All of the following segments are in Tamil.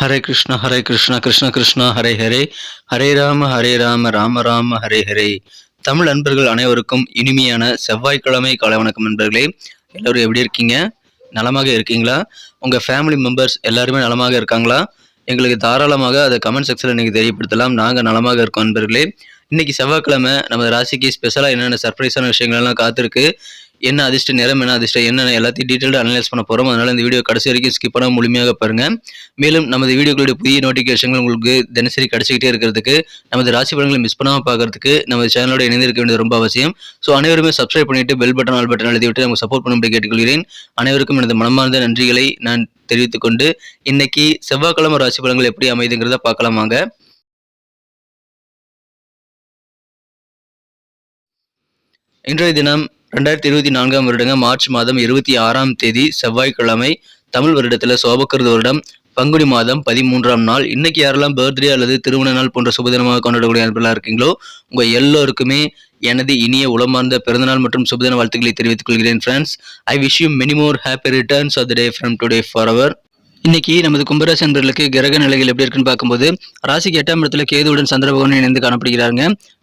ஹரே கிருஷ்ண ஹரே கிருஷ்ண கிருஷ்ண கிருஷ்ணா ஹரே ஹரே ஹரே ராம ஹரே ராம ராம ராம ஹரே ஹரே தமிழ் அன்பர்கள் அனைவருக்கும் இனிமையான செவ்வாய்க்கிழமை காலை வணக்கம் நண்பர்களே. எல்லோரும் எப்படி இருக்கீங்க? நலமாக இருக்கீங்களா? உங்கள் ஃபேமிலி மெம்பர்ஸ் எல்லாருமே நலமாக இருக்காங்களா? எங்களுக்கு தாராளமாக அதை கமெண்ட் செக்ஷனில் நீங்கள் தெரியப்படுத்தலாம். நாங்கள் நலமாக இருக்கோம் நண்பர்களே. இன்னைக்கு செவ்வாய்க்கிழமை நம்ம ராசிக்கு ஸ்பெஷலாக என்னென்ன சர்ப்ரைஸான விஷயங்கள்லாம் காத்திருக்கு. என்ன அதிர்ஷ்ட நேரம் என்ன அதிர்ஷ்டம் என்ன எல்லாத்தையும் டீட்டெயில்டாக அனலைஸ் பண்ண போகிறோம் அதனால் இந்த வீடியோ கடைசி வரைக்கும் ஸ்கிப் பண்ண முழுமையாக பாருங்கள் மேலும் நமது வீடியோக்களுடைய புதிய நோட்டிஃபிகேஷன்கள் உங்களுக்கு தினசரி கிடைச்சிக்கிட்டே இருக்கிறதுக்கு நமது ராசி பலன்களை மிஸ் பண்ணாமல் பார்க்கறதுக்கு நமது சேனலோட இணைந்திருக்க வேண்டியது ரொம்ப அவசியம். ஸோ அனைவருமே சப்ஸ்கிரைப் பண்ணிவிட்டு பெல் பட்டன் ஆல் பட்டன் எழுதி விட்டு நமக்கு சப்போர்ட் பண்ணும்படி கேட்டுக்கொள்கிறேன். அனைவருக்கும் எனது மனமார்ந்த நன்றிகளை நான் தெரிவித்துக்கொண்டு இன்னைக்கு செவ்வாய்க்கிழமை ராசி பலன்கள் எப்படி அமைதுங்கிறத பார்க்கலாமாங்க. இன்றைய தினம் ரெண்டாயிரத்தி இருபத்தி நான்காம் வருடங்க மார்ச் மாதம் இருபத்தி ஆறாம் தேதி செவ்வாய்க்கிழமை தமிழ் வருடத்தில் சோபக்கிருத வருடம். பங்குனி மாதம் பதிமூன்றாம் நாள். இன்னைக்கு யாரெல்லாம் பர்த்டே அல்லது திருமண நாள் போன்ற சுபதினமாக கொண்டாடக்கூடிய நண்பர்களாக இருக்கீங்களோ உங்கள் எல்லோருக்குமே எனது இனிய உளமார்ந்த பிறந்தநாள் மற்றும் சுபதின வாழ்த்துக்களை தெரிவித்துக் கொள்கிறேன் friends I wish you many more happy returns of the day from today for our இன்னைக்கு நமது கும்பராசி நண்பர்களுக்கு கிரக நிலைகள் எப்படி இருக்குன்னு பார்க்கும்போது ராசிக்கு எட்டாம் இடத்துல கேதுவுடன் சந்திரபகவன் இணைந்து காணப்படுகிறாங்க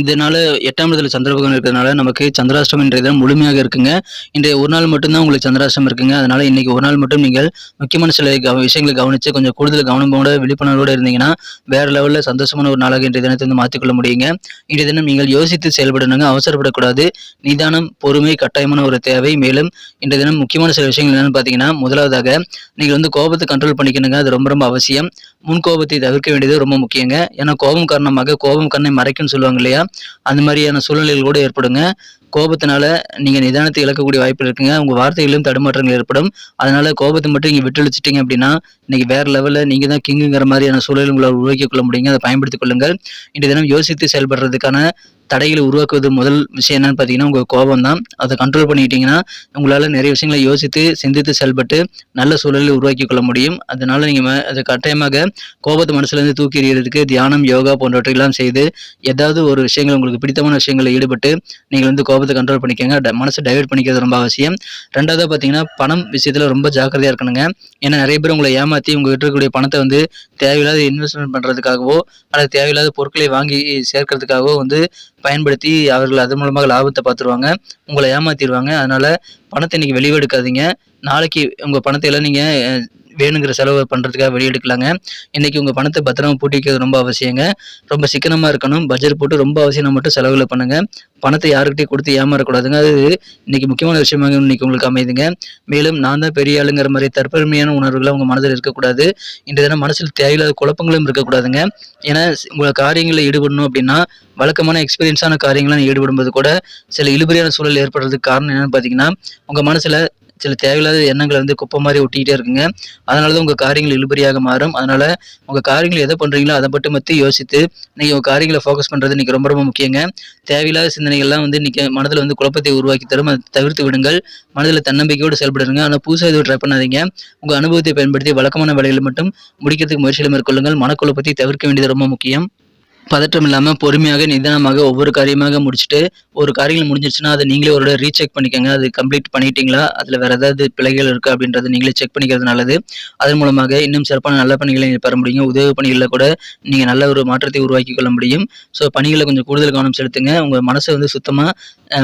இதனால எட்டாம் இடத்துல சந்திரபகவன் இருக்கிறதுனால நமக்கு சந்திராஷ்டம் இன்றைய தினம் முழுமையாக இருக்குங்க. இன்றைய ஒரு நாள் மட்டும்தான் உங்களுக்கு சந்திராஷ்டம் இருக்குங்க. அதனால இன்னைக்கு ஒரு நாள் மட்டும் நீங்கள் முக்கியமான சில விஷயங்களை கவனிச்சு கொஞ்சம் கூடுதல் கவனமோட விழிப்புணர்வோடு இருந்தீங்கன்னா வேற லெவலில் சந்தோஷமான ஒரு நாளாக இன்றைய தினத்தை வந்து மாற்றிக்கொள்ள முடியுங்க. இன்றைய தினம் நீங்கள் யோசித்து செயல்படணுங்க. அவசரப்படக்கூடாது. நிதானம் பொறுமை கட்டாயமான ஒரு தேவை. மேலும் இன்றைய தினம் முக்கியமான சில விஷயங்கள் என்னன்னு பார்த்தீங்கன்னா முதலாவதாக நீங்கள் வந்து கோபத்தை கண்ட்ரோல் பண்ணிக்கணுங்க. அது ரொம்ப ரொம்ப அவசியம். முன் கோபத்தை தவிர்க்க வேண்டியது ரொம்ப முக்கியங்க. ஏன்னா கோபம் காரணமாக கோபம் கண்ணை மறைக்கும்னு சொல்லுவாங்க இல்லையா? அந்த மாதிரியான சூழ்நிலைகள் கூட ஏற்படுங்க. கோபத்தினால நீங்க நிதானத்தை இழக்கக்கூடிய வாய்ப்பு இருக்குங்க. உங்க வார்த்தைகளிலும் தடுமாற்றங்கள் ஏற்படும். அதனால கோபத்தை மட்டும் நீங்க விட்டுழிச்சிட்டீங்க அப்படின்னா இன்னைக்கு வேற லெவல்ல நீங்க தான் கிங்குங்கிற மாதிரியான சூழல் உங்களை உருவாக்கிக் கொள்ள முடியுங்க. அதை பயன்படுத்திக் கொள்ளுங்கள். இன்றைய தினம் யோசித்து செயல்படுறதுக்கான தடைகளை உருவாக்குவது முதல் விஷயம் என்னன்னு பார்த்தீங்கன்னா உங்கள் கோபம் தான் அதை கண்ட்ரோல் பண்ணிக்கிட்டீங்கன்னா உங்களால் நிறைய விஷயங்களை யோசித்து சிந்தித்து செயல்பட்டு நல்ல சூழலை உருவாக்கி கொள்ள முடியும். அதனால நீங்கள் அது கட்டாயமாக கோபத்தை மனசுலேருந்து தூக்கி எறியறதுக்கு தியானம் யோகா போன்றவற்றையெல்லாம் செய்து ஏதாவது ஒரு விஷயங்கள் உங்களுக்கு பிடித்தமான விஷயங்களில் ஈடுபட்டு நீங்கள் வந்து கோபத்தை கண்ட்ரோல் பண்ணிக்கோங்க. ட- மனசை டைவெர்ட் பண்ணிக்கிறது ரொம்ப அவசியம். ரெண்டாவது பார்த்தீங்கன்னா பணம் விஷயத்தில் ரொம்ப ஜாக்கிரதையாக இருக்கணுங்க. ஏன்னா நிறைய பேர் உங்களை ஏமாற்றி உங்ககிட்ட இருக்கக்கூடிய பணத்தை வந்து தேவையில்லாத இன்வெஸ்ட்மெண்ட் பண்ணுறதுக்காகவோ அல்லது தேவையில்லாத பொருட்களை வாங்கி சேர்க்கறதுக்காகவோ வந்து பயன்படுத்தி அவர்கள் அதன் மூலமாக லாபத்தை பார்த்துருவாங்க. உங்களை ஏமாத்திடுவாங்க அதனால் பணத்தை இன்னைக்கு வெளியே எடுக்காதீங்க. நாளைக்கு உங்கள் பணத்தை எல்லாம் நீங்கள் வேணுங்கிற செலவு பண்ணுறதுக்காக வெளியே எடுக்கலாங்க உங்கள் பணத்தை பத்திரமா பூட்டி வைக்கிறது ரொம்ப அவசியங்க. ரொம்ப சிக்கனமாக இருக்கணும். பட்ஜெட் போட்டு ரொம்ப அவசியம். மட்டும் செலவுகளை பண்ணுங்கள் பணத்தை யாருக்கிட்டையும் கொடுத்து ஏமாறக்கூடாதுங்க. அது இன்னைக்கு முக்கியமான விஷயமாக இன்னைக்கு உங்களுக்கு அமைதுங்க மேலும் நான் தான் பெரிய ஆளுங்கிற மாதிரி தற்பெருமையான உணர்வுகள் உங்கள் மனதில் இருக்கக்கூடாது. இன்றைய தினம் மனசில் தேவையில்லாத குழப்பங்களும் இருக்கக்கூடாதுங்க. ஏன்னா உங்களை காரியங்களில் ஈடுபடணும் அப்படின்னா வழக்கமான எக்ஸ்பீரியன்ஸான காரியங்களில் ஈடுபடும்போது கூட சில இழுபறியான சூழல் ஏற்படுறதுக்கு காரணம் என்னென்னு பார்த்தீங்கன்னா உங்கள் மனசில் சில தேவையில்லாத எண்ணங்களை வந்து குப்பை மாதிரி ஒட்டிக்கிட்டே இருக்குங்க. அதனால தான் உங்கள் காரியங்கள் இழுபறியாக மாறும். அதனால் உங்கள் காரியங்கள் எதை பண்ணுறீங்களோ அதை மட்டும் மட்டும் யோசித்து நீங்கள் உங்கள் காரியங்களை ஃபோக்கஸ் பண்ணுறது இன்றைக்கி ரொம்ப ரொம்ப முக்கியங்க. தேவையில்லாத சிந்தனைகள்லாம் வந்து இன்றைக்கி மனதில் வந்து குழப்பத்தை உருவாக்கி தரும். அதை தவிர்த்து விடுங்கள். மனதில் தன்னம்பிக்கையோடு செயல்படுங்க. ஆனால் புதுசாக எதுவும் ட்ரை பண்ணாதீங்க. உங்கள் அனுபவத்தை பயன்படுத்தி வழக்கமான வேலைகளை மட்டும் முடிக்கிறதுக்கு முயற்சியில் மேற்கொள்ளுங்கள். மனக்குழப்பத்தை தவிர்க்க வேண்டியது ரொம்ப முக்கியம். பதற்றம் இல்லாமல் பொறுமையாக நிதானமாக ஒவ்வொரு காரியமாக முடிச்சுட்டு ஒரு காரியங்கள் முடிஞ்சிருச்சுன்னா அதை நீங்களே ஒரு ரீசெக் பண்ணிக்கோங்க. அது கம்ப்ளீட் பண்ணிட்டீங்களா? அதில் வேறு ஏதாவது பிழைகள் இருக்கா அப்படின்றத நீங்களே செக் பண்ணிக்கிறது நல்லது. அதன் மூலமாக இன்னும் சிறப்பான நல்ல பணிகளை நீங்கள் பெற முடியும். உதவி பணிகளில் கூட நீங்கள் நல்ல ஒரு மாற்றத்தை உருவாக்கி கொள்ள முடியும். ஸோ பணிகளை கொஞ்சம் கூடுதல் கவனம் செலுத்துங்க. உங்கள் மனசை வந்து சுத்தமாக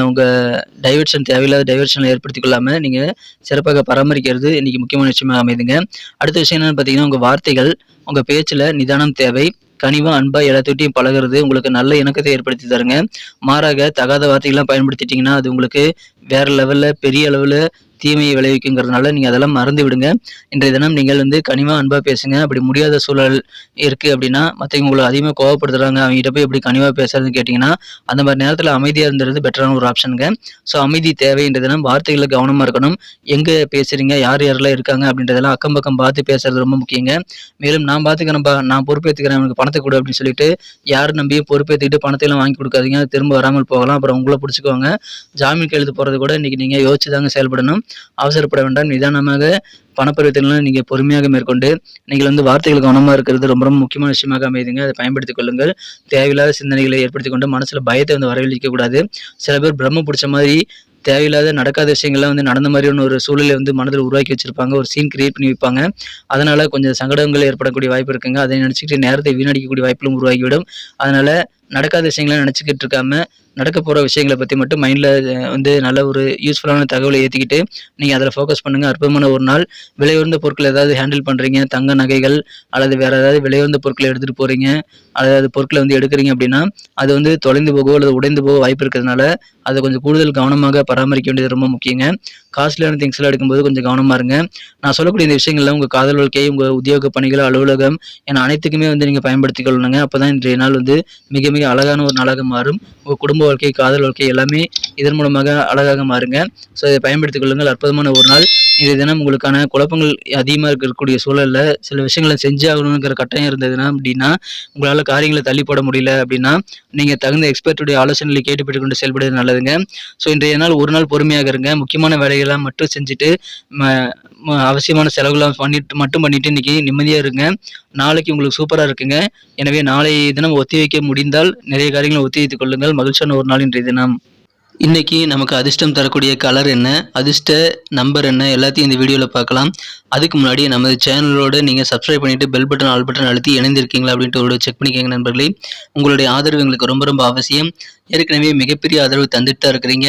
உங்கள் டைவர்ஷன் தேவையில்லாத டைவர்ஷனை ஏற்படுத்தி கொள்ளாமல் நீங்கள் சிறப்பாக பராமரிக்கிறது இன்றைக்கி முக்கியமான விஷயமாக அமைதுங்க. அடுத்த விஷயம் என்னென்னு பார்த்தீங்கன்னா உங்கள் வார்த்தைகள் உங்கள் பேச்சில் நிதானம் தேவை கனிவா அன்பா எல்லாத்துக்கிட்டையும் பழகுறது உங்களுக்கு நல்ல இணக்கத்தை ஏற்படுத்தி தருங்க. மாறாக தகாத வார்த்தைகள்லாம் பயன்படுத்திட்டீங்கன்னா அது உங்களுக்கு வேற லெவல்ல பெரிய அளவுல தீமையை விளைவிக்குங்கிறதுனால நீங்கள் அதெல்லாம் மறந்து விடுங்க. இன்றைய தினம் நீங்கள் வந்து கனிவாக அன்பாக பேசுங்க. அப்படி முடியாத சூழல் இருக்குது அப்படின்னா மற்றவங்க உங்களை அதிகமாக கோவப்படுத்துகிறாங்க அவங்ககிட்ட போய் எப்படி கனிவாக பேசுறதுன்னு கேட்டிங்கன்னா அந்த மாதிரி நேரத்தில் அமைதியாக இருந்துறது பெட்டரான ஒரு ஆப்ஷனுங்க ஸோ அமைதி தேவை இன்றைய தினம். வார்த்தைகளில் கவனமாக இருக்கணும். எங்கே பேசுகிறீங்க யார் யாரெல்லாம் இருக்காங்க? அப்படின்றதெல்லாம் அக்கம் பக்கம் பார்த்து பேசுறது ரொம்ப முக்கியங்க. மேலும் நான் பார்த்துக்கிறேன்ப்பா நான் பொறுப்பேற்றுக்கிறேன் எனக்கு பணத்தை கொடு அப்படின்னு சொல்லிட்டு யார் நம்பியும் பொறுப்பேற்றுக்கிட்டு பணத்தையெல்லாம் வாங்கி கொடுக்காதீங்க. திரும்ப வராமல் போகலாம். அப்புறம் உங்களை பிடிச்சிக்குவாங்க ஜாமீன் கையெழுத்து போகிறது கூட இன்றைக்கி நீங்கள் யோசிச்சு தாங்க செயல்படணும். அவசரப்பட வேண்டாம். நிதானமாக பணப்பரிவர்த்தனை நீங்கள் பொறுமையாக மேற்கொண்டு நீங்கள் வந்து வார்த்தைகள் கவனமாக இருக்கிறது ரொம்ப ரொம்ப முக்கியமான விஷயமாக அமைதுங்க அதை பயன்படுத்திக் கொள்ளுங்கள். தேவையில்லாத சிந்தனைகளை ஏற்படுத்தி கொண்டு மனசில் பயத்தை வந்து வரவழைக்க கூடாது. சில பேர் பிரம்ம பிடிச்ச மாதிரி தேவையில்லாத நடக்காத விஷயங்கள்லாம் வந்து நடந்த மாதிரியான ஒரு சூழலை வந்து மனதில் உருவாக்கி வச்சிருப்பாங்க. ஒரு சீன் கிரியேட் பண்ணி வைப்பாங்க. அதனால் கொஞ்சம் சங்கடங்கள் ஏற்படக்கூடிய வாய்ப்பு இருக்குங்க. அதை நினச்சிக்கிட்டு நேரத்தை வீணடிக்கக்கூடிய வாய்ப்புகளும் உருவாகிவிடும். அதனால் நடக்காத விஷயங்களை நினச்சிக்கிட்டு இருக்காம நடக்க போகிற விஷயங்களை பற்றி மட்டும் மைண்டில் வந்து நல்ல ஒரு யூஸ்ஃபுல்லான தகவலை ஏற்றிக்கிட்டு நீங்கள் அதில் ஃபோக்கஸ் பண்ணுங்கள் அற்புதமான ஒரு நாள். விலை உயர்ந்த பொருட்கள் ஏதாவது ஹேண்டில் பண்ணுறீங்க தங்க நகைகள் அல்லது வேறு ஏதாவது விலை உயர்ந்த பொருட்களை எடுத்துகிட்டு போகிறீங்க அதாவது பொருட்களை வந்து எடுக்கிறீங்க அப்படின்னா அது வந்து தொலைந்து போகவோ அல்லது உடைந்து போக வாய்ப்பு இருக்கிறதுனால அதை கொஞ்சம் கூடுதல் கவனமாக பராமரிக்க வேண்டியது ரொம்ப முக்கியங்க. காஸ்ட்லியான திங்ஸ்லாம் எடுக்கும்போது கொஞ்சம் கவனமாக இருங்க. நான் சொல்லக்கூடிய இந்த விஷயங்கள்லாம் உங்கள் காதல் வாழ்க்கை உங்கள் உத்தியோக பணிகள் அலுவலகம் என அனைத்துக்குமே வந்து நீங்கள் பயன்படுத்திக் கொள்ளணுங்க. அப்போ தான் இன்றைய நாள் வந்து மிக மிக அழகான ஒரு நாளாக மாறும். உங்கள் குடும்ப வாழ்க்கை காதல் வாழ்க்கை எல்லாமே இதன் மூலமாக அழகாக மாறுங்க. ஸோ இதை பயன்படுத்திக் கொள்ளுங்கள். அற்புதமான ஒரு நாள். இது தினம் உங்களுக்கான குழப்பங்கள் அதிகமாக இருக்கக்கூடிய சூழலில் சில விஷயங்களை செஞ்சாகணுங்கிற கட்டாயம் இருந்ததுன்னா அப்படின்னா உங்களால் காரியங்களை தள்ளி போட முடியல அப்படின்னா நீங்கள் தகுந்த எக்ஸ்பர்ட்டுடைய ஆலோசனைகளை கேட்டு பெற்றுக்கொண்டு செயல்படுவது நல்லதுங்க. ஸோ இன்றைய நாள் ஒரு நாள் பொறுமையாக இருங்க. முக்கியமான வேலைகள்லாம் மட்டும் செஞ்சுட்டு ம- அவசியமான செலவுகளை பண்ணிட்டு மட்டும் பண்ணிட்டு இன்னைக்கு நிம்மதியாக இருங்க. நாளைக்கு உங்களுக்கு சூப்பராக இருக்குங்க. எனவே நாளை தினம் ஒத்தி வைக்க முடிந்தால் நிறைய காரியங்களை ஒத்தி வைத்துக் கொள்ளுங்கள். மகிழ்ச்சியான ஒரு நாள் இன்றைய தினம். இன்னைக்கு நமக்கு அதிர்ஷ்டம் தரக்கூடிய கலர் என்ன? அதிர்ஷ்ட நம்பர் என்ன? எல்லாத்தையும் இந்த வீடியோவில் பார்க்கலாம். அதுக்கு முன்னாடி நமது சேனலோடு நீங்கள் சப்ஸ்கிரைப் பண்ணிவிட்டு பெல் பட்டன் ஆல் பட்டன் அழுத்தி இணைந்திருக்கீங்களா அப்படின்ட்டு ஒரு செக் பண்ணிக்கோங்க நண்பர்களே. உங்களுடைய ஆதரவு எங்களுக்கு ரொம்ப ரொம்ப அவசியம். ஏற்கனவே மிகப்பெரிய ஆதரவு தந்துட்டு தான் இருக்கிறீங்க.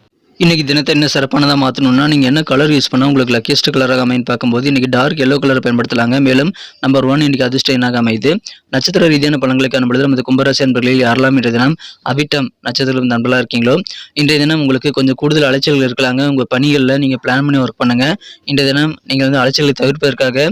இன்றைக்கி தினத்தை என்ன சிறப்பானதாக மாற்றணும்னா நீங்கள் என்ன கலர் யூஸ் பண்ணால் உங்களுக்கு லக்கியஸ்ட் கலராக அமைன்னு பார்க்கும்போது இன்றைக்கி டார்க் எல்லோ கலர் பயன்படுத்தலாங்க. மேலும் நம்பர் ஒன் இன்றைக்கி அதிர்ஷ்ட எண்ணாக அமையுது? நட்சத்திர ரீதியான பலன்களை காணும்பொழுது நமது கும்பராசி நண்பர்களில் யாரெல்லாம் இன்றைய தினம் அவிட்டம் நட்சத்திரம் நண்பர்களாக இருக்கீங்களோ? இன்றைய தினம் உங்களுக்கு கொஞ்சம் கூடுதல் அலைச்சல்கள் இருக்கலாங்க. உங்கள் பணிகளில் நீங்கள் பிளான் பண்ணி ஒர்க் பண்ணுங்க. இன்றைய தினம் நீங்கள் வந்து அலைச்சல்களை தவிர்ப்பதற்காக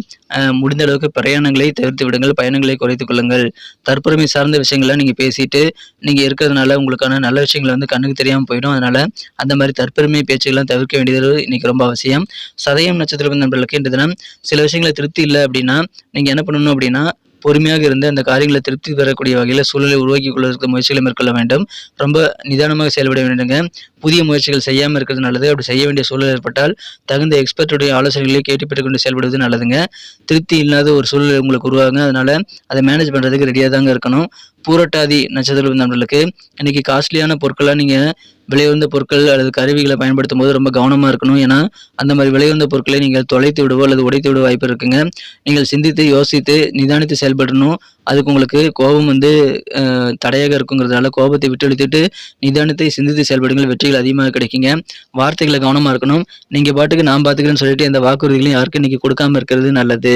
முடிந்த அளவுக்கு பிரயாணங்களை தவிர்த்து விடுங்கள். பயணங்களை குறைத்துக் கொள்ளுங்கள். தற்புறமை சார்ந்த விஷயங்களை நீங்கள் பேசிட்டு நீங்கள் இருக்கிறதுனால உங்களுக்கான நல்ல விஷயங்களை வந்து கண்ணுக்கு தெரியாமல் போயிடும். அதனால அந்த மாதிரி தற்பெருமை பேச்சுக்கெல்லாம் தவிர்க்க வேண்டியது இன்னைக்கு ரொம்ப அவசியம். சதயம் நட்சத்திரம் நண்பர்களுக்கு இந்த தினம் சில விஷயங்களை திருப்தி இல்லை அப்படின்னா நீங்கள் என்ன பண்ணணும் அப்படின்னா பொறுமையாக இருந்து அந்த காரியங்களை திருப்தி பெறக்கூடிய வகையில் சூழலை உருவாக்கி கொள்வதற்கு முயற்சிகளை மேற்கொள்ள வேண்டும். ரொம்ப நிதானமாக செயல்பட வேண்டுங்க. புதிய முயற்சிகள் செய்யாமல் இருக்கிறது நல்லது. அப்படி செய்ய வேண்டிய சூழல் ஏற்பட்டால் தகுந்த எக்ஸ்பர்ட்டுடைய ஆலோசனைகளை கேட்டு பெற்றுக்கொண்டு செயல்படுவது நல்லதுங்க. திருப்தி இல்லாத ஒரு சூழல் உங்களுக்கு உருவாகுங்க. அதனால அதை மேனேஜ் பண்ணுறதுக்கு ரெடியாக தாங்க இருக்கணும். பூரட்டாதி நட்சத்திரம் நண்பர்களுக்கு இன்னைக்கு காஸ்ட்லியான பொருட்களாக நீங்கள் விலையுந்த பொருட்கள் அல்லது கருவிகளை பயன்படுத்தும் போது ரொம்ப கவனமாக இருக்கணும். ஏன்னா அந்த மாதிரி விலையுந்த பொருட்களை நீங்கள் தொலைத்து விடவோ அல்லது உடைத்து விட வாய்ப்பு இருக்குங்க. நீங்கள் சிந்தித்து யோசித்து நிதானித்து செயல்படணும். அதுக்கு உங்களுக்கு கோபம் வந்து தடையாக இருக்குங்கிறதுனால கோபத்தை விட்டெழுத்துட்டு நிதானத்தை சிந்தித்து செயல்படுங்கள். வெற்றிகள் அதிகமாக கிடைக்குங்க. வார்த்தைகளை கவனமாக இருக்கணும். நீங்கள் பாட்டுக்கு நான் பார்த்துக்கிறேன்னு சொல்லிட்டு எந்த வாக்குறுதிகளையும் யாருக்கும் இன்றைக்கி கொடுக்காம இருக்கிறது நல்லது.